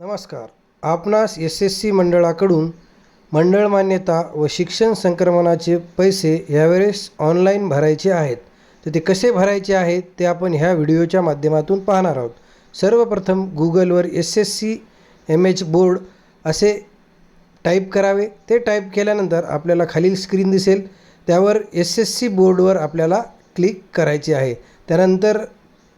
नमस्कार. आपणास S S C मंडळाकडून मंडळ मान्यता व शिक्षण संक्रमणाचे पैसे यावेळेस ऑनलाईन भरायचे आहेत. तर ते कसे भरायचे आहेत ते आपण ह्या व्हिडिओच्या माध्यमातून पाहणार आहोत. सर्वप्रथम गुगलवर S S C M H board असे टाईप करावे. ते टाईप केल्यानंतर आपल्याला खालील स्क्रीन दिसेल. त्यावर एस एस सी बोर्डवर आपल्याला क्लिक करायचे आहे. त्यानंतर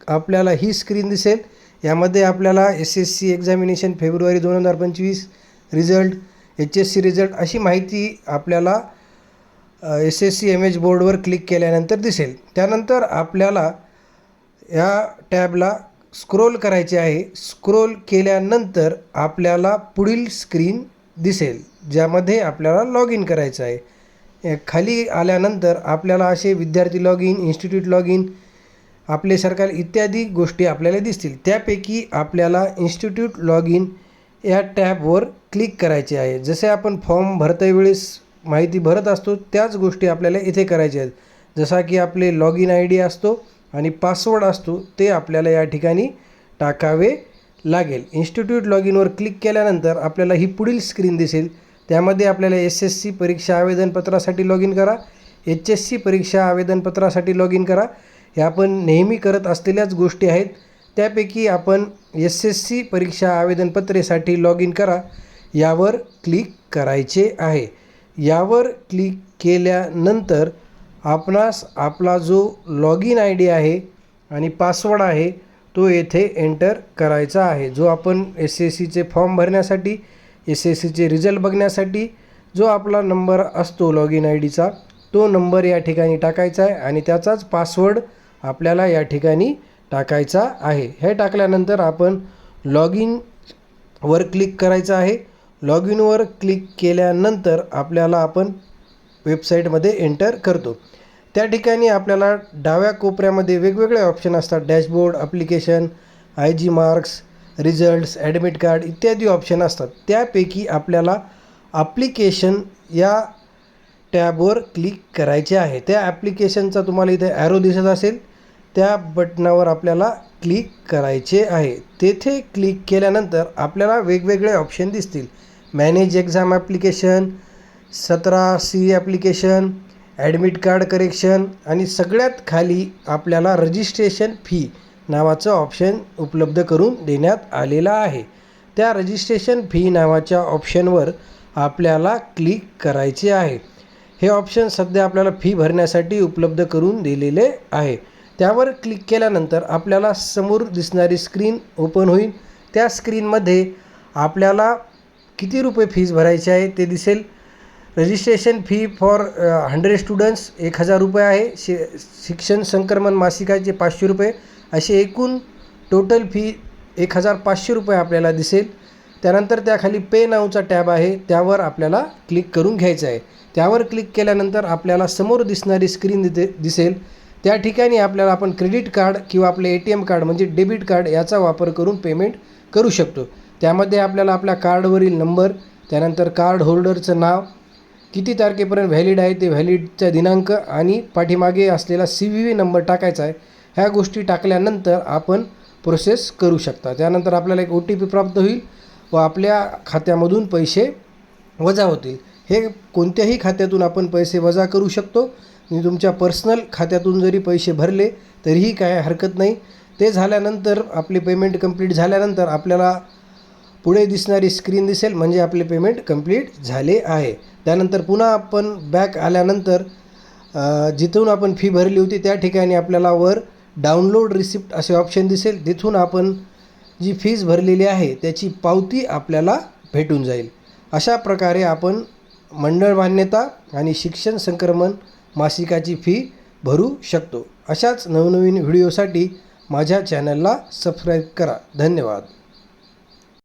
आपल्याला ही स्क्रीन दिसेल. यामध्ये आपल्याला एस एस सी एक्झामिनेशन फेब्रुवारी दोन हजार पंचवीस result H S C result अशी माहिती आपल्याला S S C M H बोर्डवर क्लिक केल्यानंतर दिसेल. त्यानंतर आपल्याला या टॅबला स्क्रोल करायचे आहे. स्क्रोल केल्यानंतर आपल्याला पुढील स्क्रीन दिसेल ज्यामध्ये आपल्याला लॉग इन करायचं आहे. खाली आल्यानंतर आपल्याला असे विद्यार्थी log in institute log in आपले सरकार इत्यादी गोष्टी आपल्याला दिसतील. त्यापैकी आपल्याला इन्स्टिट्यूट लॉग इन या टॅबवर क्लिक करायचे आहे. जसे आपण फॉर्म भरतेवेळेस माहिती भरत असतो त्याच गोष्टी आपल्याला इथे करायच्या आहेत. जसा की आपले लॉग इन आय डी असतो आणि पासवर्ड असतो ते आपल्याला या ठिकाणी टाकावे लागेल. इन्स्टिट्यूट लॉग इनवर क्लिक केल्यानंतर आपल्याला ही पुढील स्क्रीन दिसेल. त्यामध्ये आपल्याला एस एस सी परीक्षा आवेदनपत्रासाठी लॉग इन करा. एच एस सी परीक्षा आवेदनपत्रासाठी लॉग इन करा. ह्या आपण नेहमी करत असलेल्याच गोष्टी आहेत. त्यापैकी आपण एस एस सी परीक्षा आवेदनपत्रेसाठी लॉग इन करा. यावर क्लिक करायचे आहे. यावर क्लिक केल्यानंतर आपणास आपला जो लॉग इन आय डी आहे आणि पासवर्ड आहे तो येथे एंटर करायचा आहे. जो आपण एस एस सीचे फॉर्म भरण्यासाठी एस एस सीचे रिझल्ट बघण्यासाठी जो आपला नंबर असतो लॉग इन आय डीचा तो नंबर या ठिकाणी टाकायचा आहे आणि त्याचाच पासवर्ड आपल्याला या ठिकाणी टाकायचा आहे. हे टाकल्यानंतर आपण लॉग इनवर क्लिक करायचं आहे. लॉग इनवर क्लिक केल्यानंतर आपल्याला आपण वेबसाईटमध्ये एंटर करतो. त्या ठिकाणी आपल्याला डाव्या कोपऱ्यामध्ये वेगवेगळे ऑप्शन असतात. Dashboard application I G marks results admit card इत्यादी ऑप्शन असतात. त्यापैकी आपल्याला ॲप्लिकेशन या टॅबवर क्लिक करायचे आहे. त्या ॲप्लिकेशनचा तुम्हाला इथे ॲरो दिसत असेल. त्या बटनावर आपल्याला क्लिक करायचे आहे. तेथे क्लिक केल्यानंतर आपल्याला वेगवेगळे ऑप्शन दिसतील. मॅनेज एक्झाम ॲप्लिकेशन सतरा C application admit card correction आणि सगळ्यात खाली आपल्याला रजिस्ट्रेशन फी नावाचं ऑप्शन उपलब्ध करून देण्यात आलेला आहे. त्या रजिस्ट्रेशन फी नावाच्या ऑप्शनवर आपल्याला क्लिक करायचे आहे. हे ऑप्शन सध्या आपल्याला फी भरण्यासाठी उपलब्ध करून दिलेले आहे. त्यावर क्लिक केल्यानंतर आपल्याला समोर दिसणारी स्क्रीन ओपन होईल. त्या स्क्रीनमध्ये आपल्याला किती रुपये फीज भरायची आहे ते दिसेल. Registration fee for hundred students एक हजार रुपये आहे. शि शिक्षण संक्रमण मासिकाचे पाचशे रुपये. असे एकूण टोटल फी एक हजार पाचशे रुपये आपल्याला दिसेल. त्यानंतर त्याखाली पे नावचा टॅब आहे त्यावर आपल्याला क्लिक करून घ्यायचं आहे. त्यावर क्लिक केल्यानंतर आपल्याला समोर दिसणारी स्क्रीन दिते दिसेल. त्या ठिकाणी आपल्याला आपण क्रेडिट कार्ड किंवा आपले ए टी एम कार्ड म्हणजे डेबिट कार्ड याचा वापर करून पेमेंट करू शकतो. त्यामध्ये आपल्याला आपल्या कार्डवरील नंबर त्यानंतर कार्ड होल्डरचं नाव किती तारखेपर्यंत व्हॅलिड आहे ते व्हॅलिडचा दिनांक आणि पाठीमागे असलेला सी व्ही व्ही नंबर टाकायचा आहे. ह्या गोष्टी टाकल्यानंतर आपण प्रोसेस करू शकता. त्यानंतर आपल्याला एक ओ टी पी प्राप्त होईल. व आपल्या खात्यामधून पैसे वजा होतील. हे कोणत्याही खात्यातून आपण पैसे वजा करू शकतो. आणि तुमच्या पर्सनल खात्यातून जरी पैसे भरले तरीही काय हरकत नाही. ते झाल्यानंतर आपले पेमेंट कंप्लीट झाल्यानंतर आपल्याला पुढे दिसणारी स्क्रीन दिसेल म्हणजे आपले पेमेंट कंप्लीट झाले आहे. त्यानंतर पुन्हा आपण बॅक आल्यानंतर जिथून आपण फी भरली होती त्या ठिकाणी आपल्याला वर डाउनलोड रिसिप्ट असे ऑप्शन दिसेल. तिथून आपण जी फीज भरलेली आहे त्याची पावती आपल्याला भेटून जाईल. अशा प्रकारे आपण मंडळ मान्यता आणि शिक्षण संक्रमण मासिकाची फी भरू शकतो. अशाच नवनवीन व्हिडिओसाठी माझ्या चॅनलला सबस्क्राईब करा. धन्यवाद.